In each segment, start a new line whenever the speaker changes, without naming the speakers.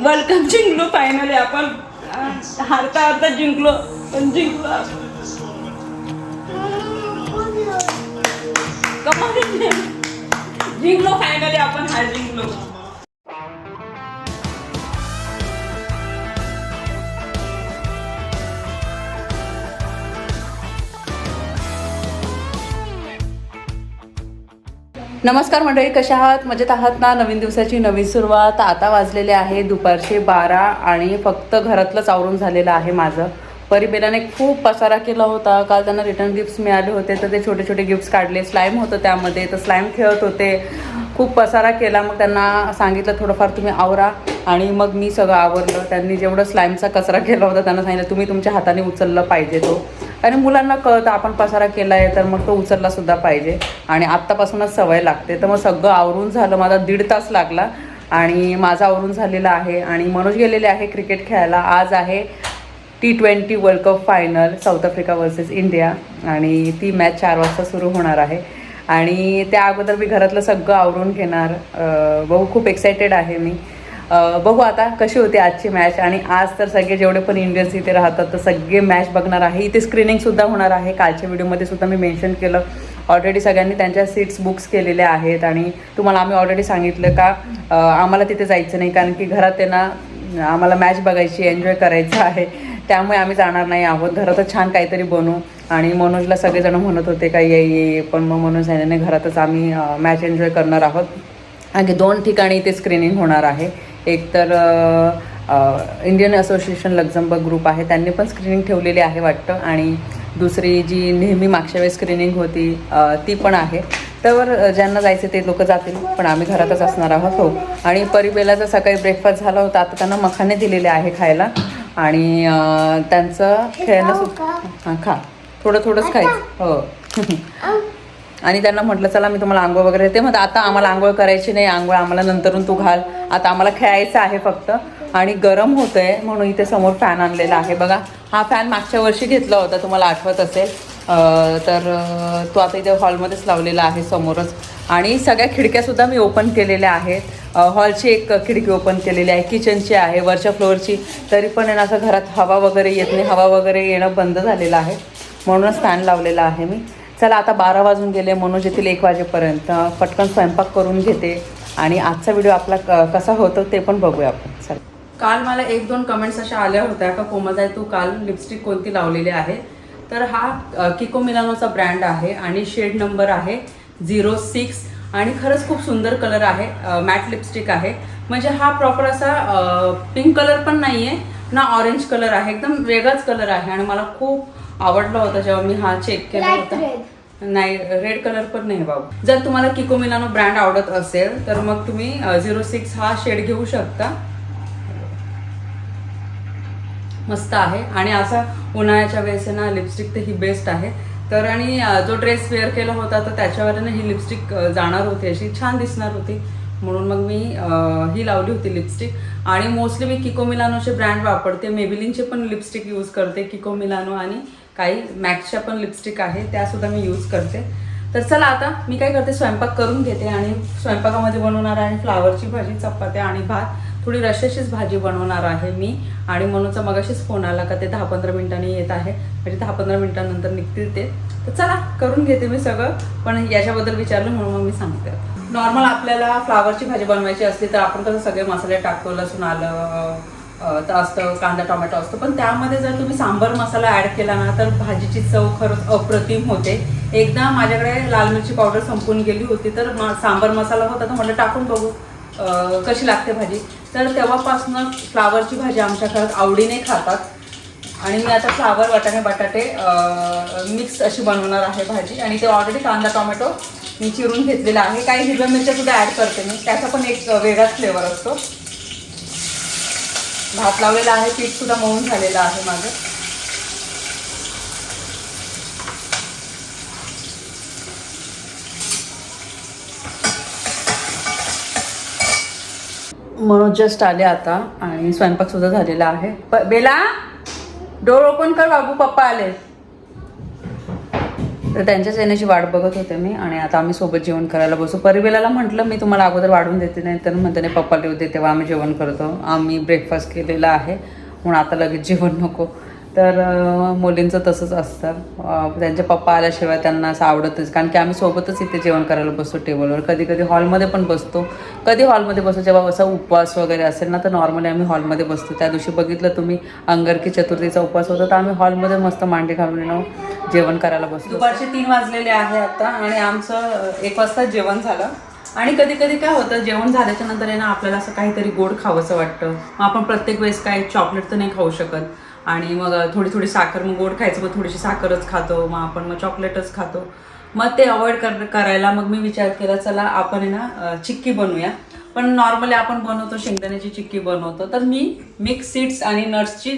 World cup जिंकलो finally आपण हारता हारता जिंकलो पण जिंकलो आपण. आहे. जिंकलो फायनली आपण हार जिंकलो नमस्कार मंडळी कशा आहात? मजेत आहात ना? नवीन दिवसाची नवीन सुरुवात. आता वाजलेले आहे दुपारचे बारा आणि फक्त घरातलंच आवरून झालेलं आहे माझं. परिबेलाने खूप पसारा केला होता. काल त्यांना रिटर्न गिफ्ट्स मिळाले होते तर ते छोटे छोटे गिफ्ट्स काढले. स्लाईम होतं त्यामध्ये तर स्लाईम खेळत होते. खूप पसारा केला. मग त्यांना सांगितलं थोडंफार तुम्ही आवरा. आणि मग मी सगळं आवरलं. त्यांनी जेवढं स्लाईमचा कचरा केला होता त्यांना सांगितलं तुम्ही तुमच्या हाताने उचललं पाहिजे तो. आणि मुलांना कळतं आपण पसारा केला आहे तर मग तो उचलला सुद्धा पाहिजे. आणि आत्तापासूनच सवय लागते. तर मग सगळं आवरून झालं माझा दीड तास लागला. आणि माझं आवरून झालेलं आहे. आणि मनोज गेलेले आहे क्रिकेट खेळायला. आज आहे T twenty world cup final South Africa versus India आणि ती मॅच चार वाजता सुरू होणार आहे. आणि त्या अगोदर मी घरातलं सगळं आवरून घेणार. भाऊ खूप एक्सायटेड आहे मी. बघू आता कशी होती आजची मॅच आणि आज तर सगळे जेवढे पण इंडियन्स इथे राहतात तर सगळे मॅच बघणार आहे. इथे स्क्रीनिंगसुद्धा होणार आहे. कालच्या व्हिडिओमध्ये सुद्धा मी मेन्शन केलं. ऑलरेडी सगळ्यांनी त्यांच्या सीट्स बुक्स केलेल्या आहेत. आणि तुम्हाला आम्ही ऑलरेडी सांगितलं का आम्हाला तिथे जायचं नाही. कारण की घरात त्यांना आम्हाला मॅच बघायची एन्जॉय करायचं आहे. त्यामुळे आम्ही जाणार नाही आहोत. घरातच छान काहीतरी बनवू आणि मनोजला सगळेजण म्हणत होते का ये ये पण मग मनोज याने घरातच आम्ही मॅच एन्जॉय करणार आहोत. आणखी दोन ठिकाणी इथे स्क्रीनिंग होणार आहे. एक तर इंडियन असोसिएशन लक्झमबर्ग ग्रुप आहे त्यांनी पण स्क्रीनिंग ठेवलेली आहे वाटतं. आणि दुसरी जी नेहमी मागच्या वेळेस स्क्रीनिंग होती ती पण आहे. तर ज्यांना जायचं ते लोक जातील पण आम्ही घरातच असणार आहोत हो. आणि परिबेलाचा सकाळी ब्रेकफास्ट झाला होता आता त्यांना मखाने दिलेले आहे खायला. आणि त्यांचं खेळणं हां खा. थोडं थोडंच खायचं हो. आणि त्यांना म्हटलं चला मी तुम्हाला आंघोळ वगैरे ते म्हणतात आता आम्हाला आंघोळ करायची नाही आंघोळ आम्हाला नंतरून तू घाल. आता आम्हाला खेळायचं आहे फक्त. आणि गरम होतं आहे म्हणून इथे समोर फॅन आणलेला आहे. बघा हा फॅन मागच्या वर्षी घेतला होता तुम्हाला आठवत असेल. तर तो आता इथे हॉलमध्येच लावलेला आहे समोरच. आणि सगळ्या खिडक्यासुद्धा मी ओपन केलेल्या आहेत. हॉलची एक खिडकी ओपन केलेली आहे किचनची आहे वरच्या फ्लोअरची तरी पण आहे ना असं घरात हवा वगैरे येत नाही. हवा वगैरे येणं बंद झालेलं आहे. म्हणूनच फॅन लावलेला आहे मी. चला आता बारा वाजून गेले मनोज येथील एक वाजेपर्यंत. पटकन स्वयंपाक करून घेते. आणि आजचा व्हिडिओ आपला क- कसा होतो ते पण बघूया आपण. चला. काल मला एक दोन कमेंट्स अशा आल्या होत्या. का कोमल तू काल लिपस्टिक कोणती लावलेली आहे? तर हा किको मिलानोचा ब्रँड आहे आणि शेड नंबर आहे झिरो सिक्स आणि खरंच खूप सुंदर कलर आहे मॅट लिपस्टिक आहे. म्हणजे हा प्रॉपर असा पिंक कलर पण नाही आहे ना ऑरेंज कलर आहे. एकदम वेगळाच कलर आहे. आणि मला खूप आवडला होता जेव्हा मी हा चेक केला होता. नाही रेड कलर पण नाही बाबू. जर तुम्हाला किको मिलानो ब्रँड आवडत असेल तर मग तुम्ही झिरो सिक्स हा शेड घेऊ शकता. मस्त आहे. आणि असा उन्हाळ्याच्या वेळेस ना लिपस्टिक तर ही बेस्ट आहे. तर आणि जो ड्रेस वेअर केला होता तर त्याच्यावर ना ही लिपस्टिक जाणार होती अशी. छान दिसणार होती. म्हणून मग मी ही लावली होती लिपस्टिक आणि मोस्टली मी किको मिलानोचे ब्रँड वापरते. मेबिलिनचे पण लिपस्टिक यूज करते किको मिलानो आणि काही मॅक्सच्या पण लिपस्टिक आहे त्यासुद्धा मी यूज करते. तर चला आता मी काय करते स्वयंपाक करून घेते आणि स्वयंपाकामध्ये बनवणार आहे फ्लावरची भाजी चपात्या आणि भात. थोडी रशाशीच भाजी बनवणार आहे मी. आणि मनूचा मगाशीच फोन आला का ते दहा पंधरा मिनिटांनी येत आहे. म्हणजे दहा पंधरा मिनिटांनंतर निघतील ते. तर चला करून घेते मी सगळं. पण याच्याबद्दल विचारलं म्हणून मग मी सांगते. नॉर्मल आपल्याला फ्लावरची भाजी बनवायची असली तर आपण कसं सगळे मसाले टाकतो लसूण आलं असतं कांदा टोमॅटो असतो. पण त्यामध्ये जर तुम्ही सांबर मसाला ॲड केला ना तर भाजीची चव खरंच अप्रतिम होते. एकदा माझ्याकडे लाल मिरची पावडर संपून गेली होती तर मा सांबर मसाला होता तर म्हटलं टाकून बघू कशी लागते भाजी. तर तेव्हापासून फ्लावरची भाजी आमच्या घरात आवडीने खातात. आणि मी आता फ्लावर वाटाणे बटाटे मिक्स अशी बनवणार आहे भाजी. आणि ते ऑलरेडी कांदा टोमॅटो मी चिरून घेतलेला आहे. काही हिरव्या मिरच्या सुद्धा ॲड करते मी. त्याचा पण एक वेगळाच फ्लेवर असतो. भात लावलेला आहे पीठ सुद्धा मऊन झालेलं आहे माझं. मनोज जस्ट आले आता आणि स्वयंपाक सुद्धा झालेला आहे. प- बेला डोर ओपन कर बाबू पप्पा आले तर त्यांच्याच येण्याची वाट बघत होते मी आणि आता आम्ही सोबत जेवण करायला बसू. परिवेलाला म्हटलं मी तुम्हाला अगोदर वाढून देते नाही तर म्हणते नाही पप्पा लिहू दे तेव्हा आम्ही जेवण करतो. आम्ही ब्रेकफास्ट केलेला आहे. म्हणून आता लगेच जेवण नको. तर मुलींचं तसंच असतं. त्यांच्या पप्पा आल्याशिवाय त्यांना असं आवडतच कारण की आम्ही सोबतच इथे जेवण करायला बसतो टेबलवर. कधी कधी हॉलमध्ये पण बसतो. कधी हॉलमध्ये बसतो जेव्हा असा उपवास वगैरे असेल ना तर नॉर्मली आम्ही हॉलमध्ये बसतो. त्या दिवशी बघितलं तुम्ही अंगरकी चतुर्थीचा उपवास होता तर आम्ही हॉलमध्ये मस्त मांडी घालून जेवण करायला बसतो. दुपारचे तीन वाजलेले आहे आता आणि आमचं एक वाजता जेवण झालं. आणि कधी कधी काय होतं जेवण झाल्याच्यानंतर आहे ना आपल्याला असं काहीतरी गोड खावंसं वाटतं. मग आपण प्रत्येक वेळेस काय चॉकलेट तर नाही खाऊ शकत. आणि मग थोडी थोडी साखर मग गोड खायचं मग थोडीशी साखरच खातो मग आपण मग चॉकलेटच खातो. मग ते अवॉइड कर करायला मग मी विचार केला चला आपण आहे ना चिक्की बनवूया. पण नॉर्मली आपण बनवतो शेंगदाण्याची चिक्की बनवतो. तर मी मिक्स सीड्स आणि नट्सची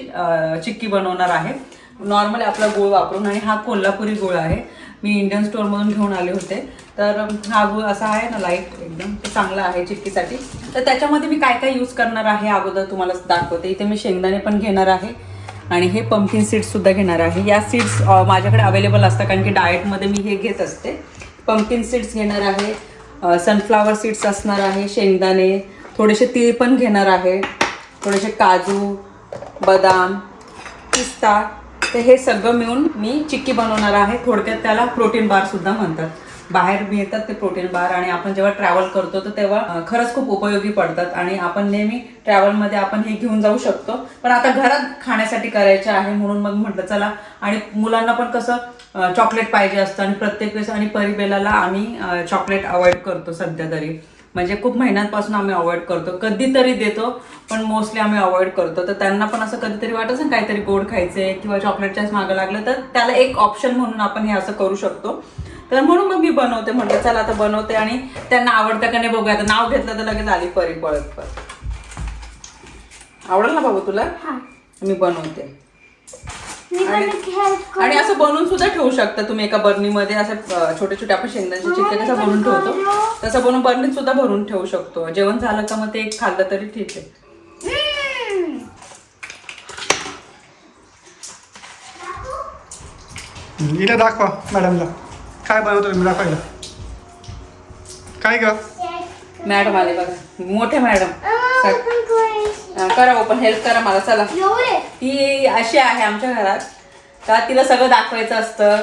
चिक्की बनवणार आहे. नॉर्मली आपला गुळ वापरून आणि हा कोल्हापुरी गुळ आहे. मी इंडियन स्टोअरमधून घेऊन आले होते. तर हा गुळ असा आहे ना लाइट एकदम चांगला आहे चिक्कीसाठी. तर त्याच्यामध्ये मी काय काय यूज करणार आहे अगोदर तुम्हाला दाखवते. इथे मी शेंगदाणे पण घेणार आहे. आणि हे पम्पकिन सीड्ससुद्धा घेणार आहे. या सीड्स माझ्याकडे अवेलेबल असतात कारण की डाएटमध्ये मी हे घेत असते. पम्पकिन सीड्स घेणार आहे सनफ्लावर सीड्स असणार आहे शेंगदाणे थोडेसे तीळ पण घेणार आहे थोडेसे काजू बदाम पिस्ता. तर हे सगळं मिळून मी चिक्की बनवणार आहे. थोडक्यात त्याला प्रोटीन बारसुद्धा म्हणतात. बाहेर मिळतात ते प्रोटीन बार आणि आपण जेव्हा ट्रॅव्हल करतो तर तेव्हा खरंच खूप उपयोगी पडतात. आणि आपण नेहमी ट्रॅव्हलमध्ये आपण हे घेऊन जाऊ शकतो. पण आता घरात खाण्यासाठी करायचे आहे म्हणून मग म्हटलं चला. आणि मुलांना पण कसं चॉकलेट पाहिजे असतं आणि प्रत्येक वेळेस आणि परिबेलाला आम्ही चॉकलेट अवॉइड करतो सध्या तरी. म्हणजे खूप महिन्यांपासून आम्ही अवॉइड करतो. कधीतरी देतो पण मोस्टली आम्ही अवॉइड करतो. तर त्यांना पण असं कधीतरी वाटत ना काहीतरी गोड खायचे किंवा चॉकलेटच्याच मागं लागलं तर त्याला एक ऑप्शन म्हणून आपण हे असं करू शकतो. तर म्हणून मग मी बनवते म्हटलं चला आता बनवते आणि त्यांना आवडतं का नाही बघूया. आता नाव घेतलं तर लगेच आली परी पळत पळत. आवडेल ना बाबू तुला? मी बनवते. आणि आणि असं बनवून सुद्धा ठेवू शकता तुम्ही एका बर्नीमध्ये असं छोटे छोटे आपण शेंगदाण्याचे चिक्के कसं बनवून ठेवतो. तसं बनवून बर्नीत सुद्धा भरून ठेवू शकतो. जेवण झालं का मग ते एक खाल्लं तरी ठीक आहे.
दाखवा मॅडमला. काय बनवतो तुम्ही दाखवायला काय ग?
मॅडम आले बघा. मोठे मॅडम. करा ओपन हेल्प करा मला. चला. ती अशी आहे आमच्या घरात. का तिला सगळं दाखवायचं असतं.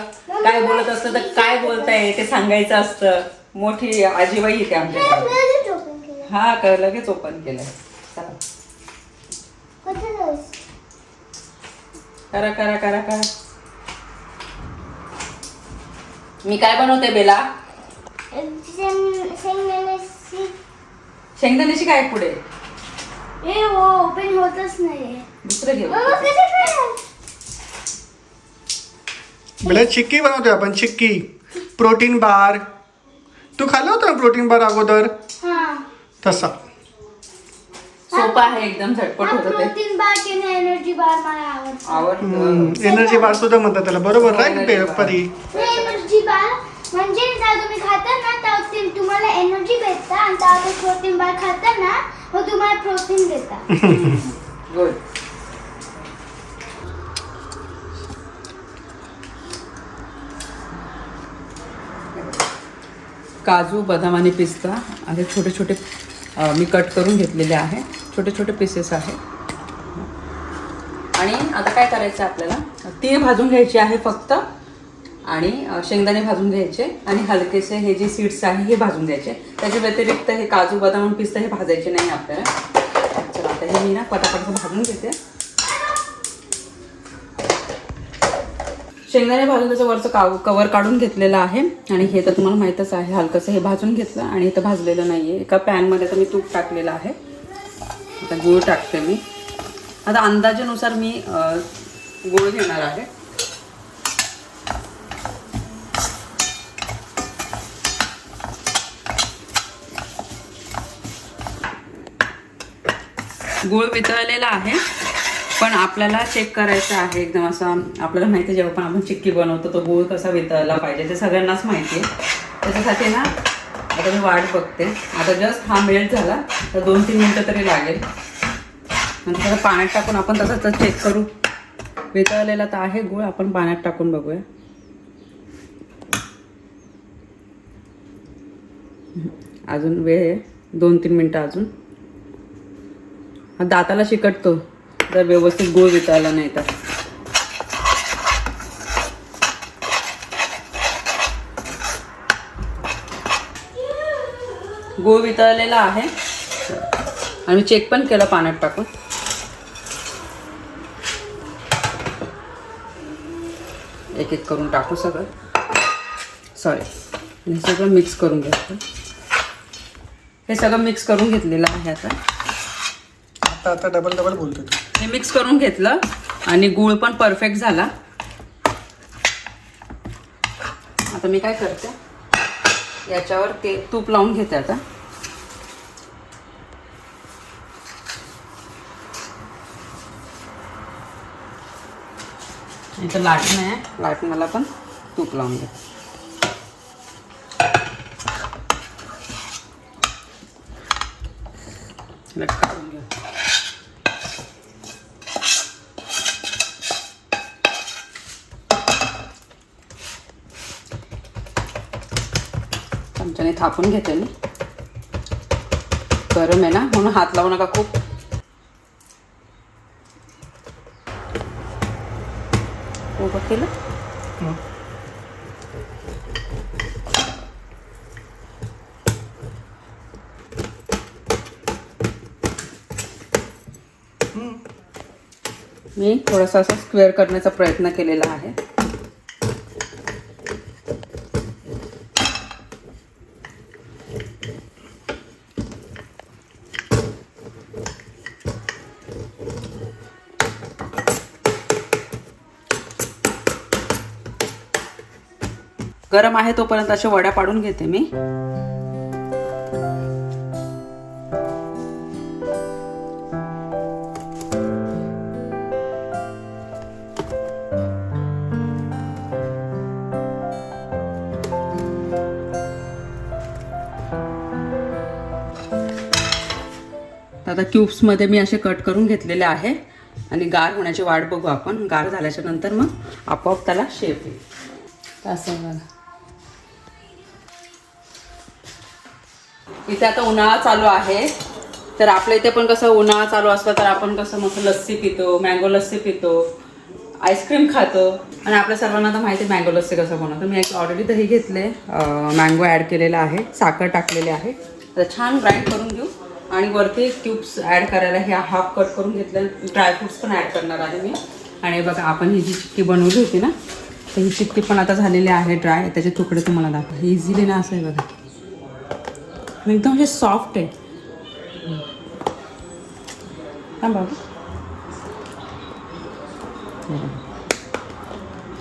काय बोलत असतं तर काय बोलताय ते सांगायचं असतं. मोठी आजीबाई येते आमच्या घरात हा कर लगेच ओपन केलंय. चला. करा करा करा करा. मी काय बनवते बेला? शेंगदाण्याची काय पुढे?
ओपन होतच नाही
दुसरं घेऊ.
बेला चिक्की बनवतोय आपण चिक्की. Protein bar. तू खाल्लं होतं ना प्रोटीन बार अगोदर?
हा.
तसा.
सोपं आहे एकदम झटपट होतं ते.
प्रोटीन बार किंवा एनर्जी बार मला आवडतो.
आवडतं.
एनर्जी बार सुद्धा म्हणतात त्याला. बरोबर राईट पे परी?
एनर्जी बार म्हणजे जेव्हा तुम्ही खाता ना तेव्हा ते तुम्हाला एनर्जी भेटता आणि तेव्हा प्रोटीन बार खाता ना मग तुम्हाला प्रोटीन देता
गुड काजू बदाम आणि पिस्ता असे छोटे छोटे मी कट करून घेतलेले आहे. छोटे छोटे पीसेस आहे. आणि आता काय करायचं आहे आपल्याला? तीळ भाजून घ्यायची आहे फक्त. आणि शेंगदाणे भाजून घ्यायचे. आणि हलकेसे हे जे सीड्स आहे हे भाजून घ्यायचे. त्याच्या व्यतिरिक्त हे काजू बदाम पिस्तं हे भाजायचे नाही आपल्याला. चला आता हे मी ना पटापट भाजून घेते. शेंगदाणे भाजून त्याचं वरचं काव कवर काढून घेतलेलं आहे. आणि हे तर तुम्हाला माहीतच आहे हलकंसं हे भाजून घेतलं आणि इथं भाजलेलं नाही आहे एका पॅनमध्ये तर मी तूप टाकलेलं आहे. आता गूळ टाकते मी. आता अंदाजेनुसार मी गूळ घेणार आहे. गूळ वितळलेला आहे. पण आपल्याला चेक करायचं आहे एकदम असं आपल्याला माहिती आहे जेव्हा पण आपण चिक्की बनवतो तो गूळ कसा वितळला पाहिजे ते सगळ्यांनाच माहिती आहे. त्याच्यासाठी ना आता मी वाट बघते. आता जस्ट हा मेल्ट झाला तर दोन तीन मिनटं तरी लागेल. नंतर पाण्यात टाकून आपण तसं तसं चेक करू. वितळलेला तर आहे गूळ आपण पाण्यात टाकून बघूया. अजून वेळ आहे दोन तीन मिनटं अजून. दाताला शिकटतो. तर व्यवस्थित गुळ विचारला नाही तर. गोळ वितळलेला आहे. आणि चेक पण केलं पाण्यात टाकून. एक एक करून टाकू सगळं. सॉरी हे सगळं मिक्स करून घ्यायचं हे सगळं मिक्स करून घेतलेलं आहे आता.
आता आता डबल डबल बोलतो
आणि मिक्स करून घेतलं आणि गूळ पण परफेक्ट झाला. आता मी काय करते? याच्यावर ते तूप लावून घेते आता. इथं लाटणं आहे. लाटणाला पण तूप लावून घे. थापून घेते मी. गरम आहे ना म्हणून हात लावू नका खूप. उभं केलं. मी थोडासा असा स्क्वेअर करण्याचा प्रयत्न केलेला आहे. गरम आहे तोपर्यंत अशा वड्या पाडून घेते मी. आता क्यूब्समध्ये मी असे कट करून घेतलेले आहे आणि गार होण्याची वाट बघू आपण. गार झाल्याच्यानंतर मग आपोआप त्याला शेप येईल. असं इथे आता उन्हाळा चालू आहे. तर आपल्या इथे पण कसं उन्हाळा चालू असला तर आपण कसं मस्त लस्सी पितो मँगो लस्सी पितो आईस्क्रीम खातो. आणि आपल्या सर्वांना तर माहिती आहे मँगो लस्सी कसं बनवतो. मी एक ऑलरेडी दही घेतले मँगो ॲड केलेला आहे साखर टाकलेले आहे. तर छान ग्राइंड करून घेऊ. आणि वरती क्यूब्स ॲड करायला हे हाफ कट करून घेतलं. ड्रायफ्रुट्स पण ॲड करणार आहे मी. आणि बघा आपण ही जी चिक्की बनवली होती ना तर ही चिक्की पण आता झालेली आहे ड्राय त्याचे तुकडे तुम्हाला दाखवा इझिली ना असं आहे बघा. एकदम म्हणजे सॉफ्ट आहे. हा बाबा.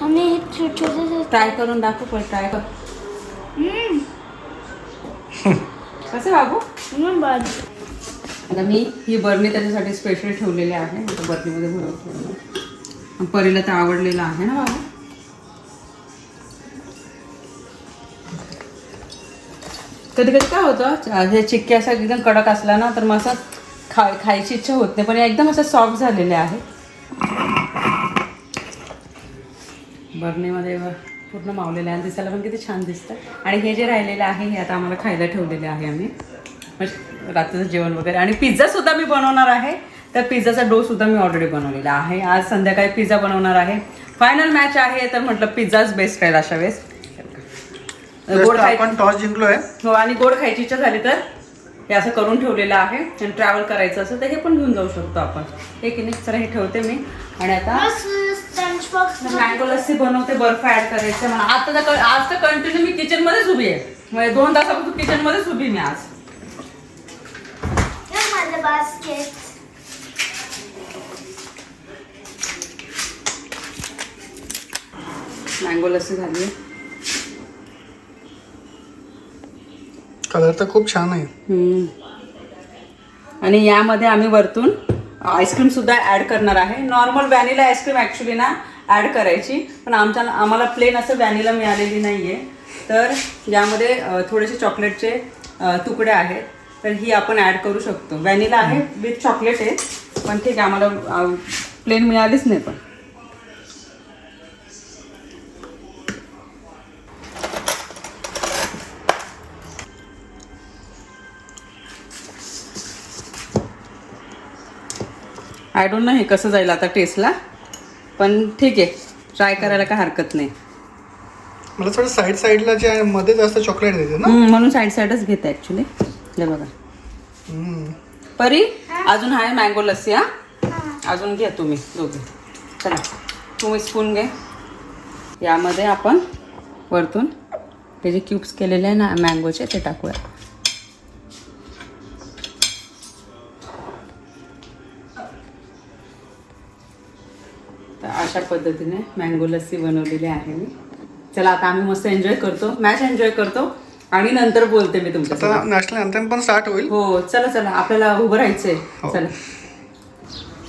आणि हे छो- छोटे
ट्राय करून दाखव पण ट्राय कर.
हम्म,
कसं बाबू. आता मी ही बरणी त्याच्यासाठी स्पेशल ठेवलेली आहे. आता बरणीमध्ये भरून ठेवलं परीला तर आवडलेलं आहे ना बाबा? कधी कधी काय होतं? हे चिक्की असं एकदम कडक असला ना तर मग असं खा खायची इच्छा होत नाही. पण एकदम असं सॉफ्ट झालेले आहे. बरणीमध्ये पूर्ण मावलेले आहे आणि दिसायला पण किती छान दिसतं. आणि हे जे राहिलेलं आहे हे आता आम्हाला खायला ठेवलेले आहे आम्ही. म्हणजे रात्रीचं जेवण वगैरे. आणि पिझ्झासुद्धा मी बनवणार आहे. तर पिझ्झाचा डोसुद्धा मी ऑलरेडी बनवलेला आहे. आज संध्याकाळी पिझ्झा बनवणार आहे. फायनल मॅच आहे तर म्हटलं पिझ्झाच बेस्ट राहील अशा वेळेस. गोड
आपण टॉस जिंकलोय.
हो आणि गोड खायची इच्छा झाली तर? हे असं करून ठेवलेलं आहे आणि ट्रॅव्हल करायचं असेल तर हे पण घेऊन जाऊ शकतो आपण. हे की नाही? जरा हे ठेवते मी. आणि आता मँगो लस्सी बनवते बर्फ ऍड करायचं आता तर आज तर कंटिन्यू मी किचन मध्येच उभी आहे. म्हणजे दोन तासापासून किचन मध्येच उभी मी आज. मँगो लस्सी झाली.
कलर तर खूप छान आहे.
आणि यामध्ये आम्ही वरतून आईस्क्रीम सुद्धा ऍड करणार आहे. Normal vanilla ice cream actually ना ऍड करायची. पण आमच्या आम्हाला प्लेन असं व्हॅनिला मिळालेली नाहीये. तर यामध्ये अ, थोडेसे चॉकलेटचे अ, तुकडे आहेत. तर ही आपण ऍड करू शकतो. व्हॅनिला आहे विथ चॉकलेट आहे. पण ठीक आहे आम्हाला प्लेन मिळालीच नाही पण. आय डोंट नो हे कसं जाईल आता टेस्टला पण ठीक आहे. ट्राय करायला काय हरकत नाही.
मला थोडं साईड साईडला जे आहे, मध्ये जास्त चॉकलेट देते ना.
हम्म, म्हणून साईड साईडच घेते ऍक्च्युली हे बघा.
हम्म.
परी अजून आहे मँगो लस्सी हा. अजून घ्या तुम्ही दोघे. चला तुम्ही स्पून घे यामध्ये आपण वरतून ते जे क्यूब्स केलेले आहे ना मँगोचे ते टाकूया. अशा पद्धतीने मँगो लस्सी बनवलेली आहे मी. चला आता आम्ही मस्त एन्जॉय करतो. मॅच एन्जॉय करतो. आणि नंतर बोलते मी तुमच्यासोबत.
आता नॅशनल अँथम पण स्टार्ट होईल.
हो चला चला. आपल्याला उभं राहायचंय.
हो.
चला.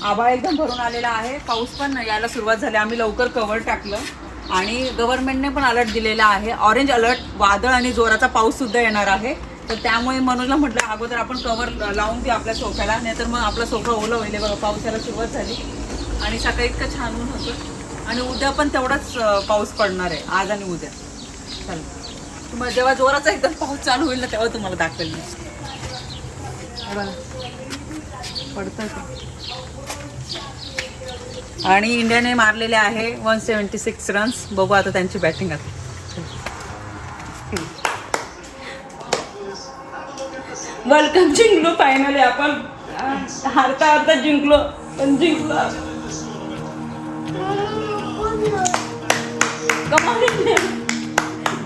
आभाळ एकदम भरून आलेला आहे. पाऊस पण यायला सुरुवात झाली. आम्ही लवकर कव्हर टाकलं. आणि गव्हर्नमेंटने पण अलर्ट दिलेला आहे. ऑरेंज अलर्ट वादळ आणि जोराचा पाऊस सुद्धा येणार आहे. तर त्यामुळे मनोजला म्हटलं अगोदर आपण कव्हर लावून देऊ आपल्या सोफ्याला. नाहीतर मग आपला सोफा ओला होईल. बघा पाऊस यायला सुरुवात झाली. आणि सकाळी इतकं छान ऊन होतं. आणि उद्या पण तेवढाच पाऊस पडणार आहे. आज आणि उद्या. चल. तुम्हाला जेव्हा जोराचा एकदम पाऊस चालू होईल ना तेव्हा तुम्हाला दाखवेल मी. पडतं आणि इंडियाने मारलेले आहे वन सेवन्टी सिक्स रन्स. बघू आता त्यांची बॅटिंग आता. वेलकम जिंकलो फायनली आपण. हारता हारता जिंकलो पण जिंकलो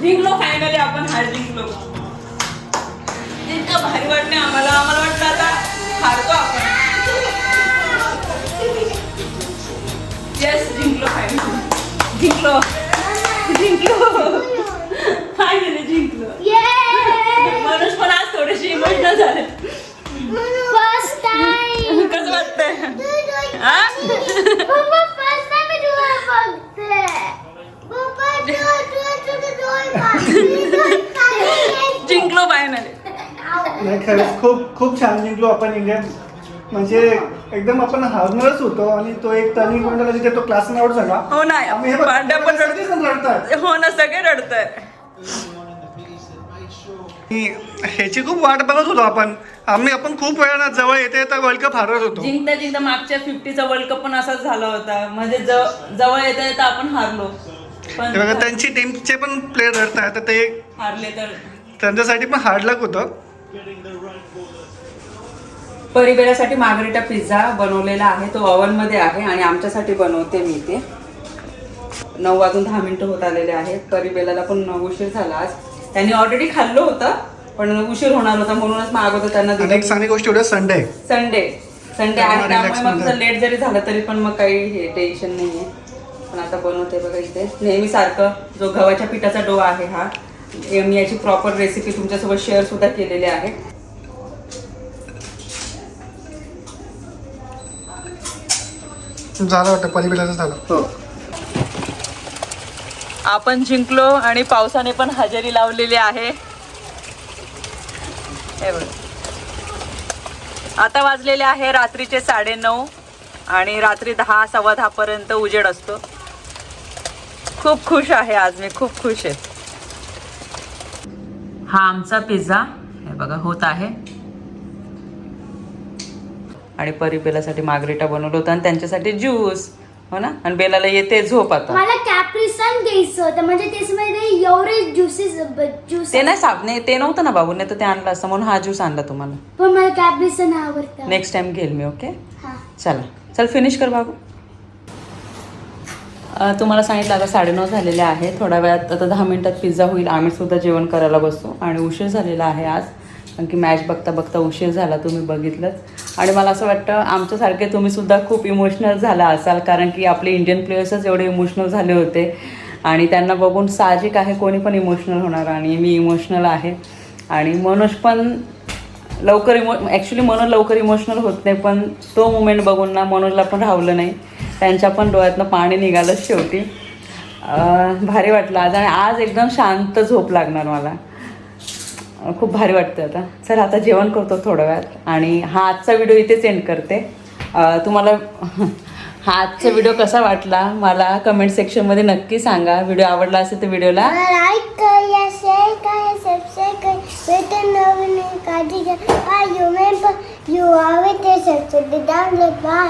जिंकलो फायनली आपण हार जिंकलो. इतकं भारी वाटणे आम्हाला. आम्हाला वाटतं आता हारतो आपण. येस जिंकलो फायनली जिंकलो. जिंकलो. फायनली जिंकलो
Yay!
मनोज पण आज थोडेसे इमोशनल झाले
First time.
कसं वाटतंय
Papa,
हा?
first time मी तुला बघते. Papa, तू- तू- तू- तू डोळे पाड. तू डोळे पाड.
जिंकलो फायनली
आऊ.
नाही खरंच खूप खूप छान जिंकलो आपण इंडियात म्हणजे एकदम आपण हारणारच होतो आणि तो एक टर्निंग पॉईंट आला जिथे तो क्लास आउट झाला.
हो नाही
आम्ही हे बघ,
पांड्या पण
सगळेजण रडतात.
हो ना सगळे रडत
आणि ह्याची खूप वाट बघत होतो आपण. आम्ही आपण खूप वेळा ना जवळ येते येता वर्ल्ड कप हारत होतो.
जिंकता जिंकता मागच्या फिफ्टीचा वर्ल्ड कप पण असाच झाला होता. म्हणजे जव- जवळ येता येता आपण हारलो. पण
हे बघा त्यांची टीमचे पण प्लेयर रडतात तर ते
हारले तर
त्यांच्यासाठी पण हार्ड लक होतं.
परिबेरासाठी मागरिटा पिझ्झा बनवलेला आहे. तो oven मध्ये आहे आणि आमच्यासाठी बनवते मी ते. नऊ वाजून दहा मिनिटं होत आलेले आहेत. परिबेलाला पण उशीर झाला आज. त्यांनी ऑलरेडी खाल्लं होतं पण उशीर होणार होता म्हणूनच मग अगोदर त्यांना
आणि एक
दिलं.
चांगली गोष्ट एवढं संडे
संडे संडे आहे त्यामुळे मग. जर लेट जरी झालं तरी पण मग काही हे टेन्शन नाही आहे पण आता बनवते बघा इथे. नेहमी सारखं जो गव्हाच्या पिठाचा डो आहे हा हे मी याची प्रॉपर रेसिपी तुमच्यासोबत शेअर सुद्धा केलेली आहे.
झालं वाटतं पलिबिलाचं झालं.
हो. आपण जिंकलो आणि पावसाने पण हजेरी लावलेली आहे. हे बघ. आता वाजलेले आहे रात्रीचे साडेनऊ आणि रात्री दहा सव्वा दहा पर्यंत उजेड असतो. खूप खुश आहे आज मी खूप खुश आहे. हा आमचा पिझ्झा हे बघा होत आहे. आणि परी बेलासाठी मागरेटा बनवलं होतं आणि त्यांच्यासाठी ज्यूस. हो ना? आणि बेलाला येते झोप आता.
मला कॅप्रिसन घ्यायचं होतं. म्हणजे त्याच्यामध्ये एवढे ज्युसेस ज्यूस
ते नाही साप नाही ते नव्हतं ना बाबू? नाही तर ते आणलं असतं म्हणून हा ज्यूस आणला तुम्हाला.
पण मला कॅप्रिसन आवडतं.
नेक्स्ट टाइम घेईल मी ओके
हा.
चला. चल फिनिश कर बाबू. अं, तुम्हाला सांगितलं आता साडेनऊ झालेले आहे. थोड्या वेळात आता दहा मिनिटात पिझ्झा होईल. आम्ही सुद्धा जेवण करायला बसतो आणि उशीर झालेला आहे आज. कारण की मॅच बघता बघता उशीर झाला तुम्ही बघितलंच. आणि मला असं वाटतं आमच्यासारखे तुम्ही सुद्धा खूप इमोशनल झाला असाल कारण की आपले इंडियन प्लेयर्सच एवढे इमोशनल झाले होते. आणि त्यांना बघून साहजिक आहे कोणी पण इमोशनल होणार आणि मी इमोशनल आहे. आणि मनोज पण लवकर इमो ॲक्च्युली मनोज लवकर इमोशनल होत नाही पण तो मुमेंट बघून ना मनोजला पण राहवलं नाही. त्यांच्या पण डोळ्यातनं पाणी निघालंच शेवटी. भारी वाटलं आज आणि आज एकदम शांत झोप लागणार मला. खूप भारी वाटतं आता. चल आता जेवण करतो थोड्या वेळात. आणि हा आजचा व्हिडिओ इथेच एंड करते. तुम्हाला हा आजचा व्हिडिओ कसा वाटला? मला कमेंट सेक्शनमध्ये नक्की सांगा. व्हिडिओ आवडला असेल तर व्हिडिओला
लाईक करा शेअर करा सबस्क्राईब करा. वेतन नवीन काळजी घ्या you member you are with subscribe download bye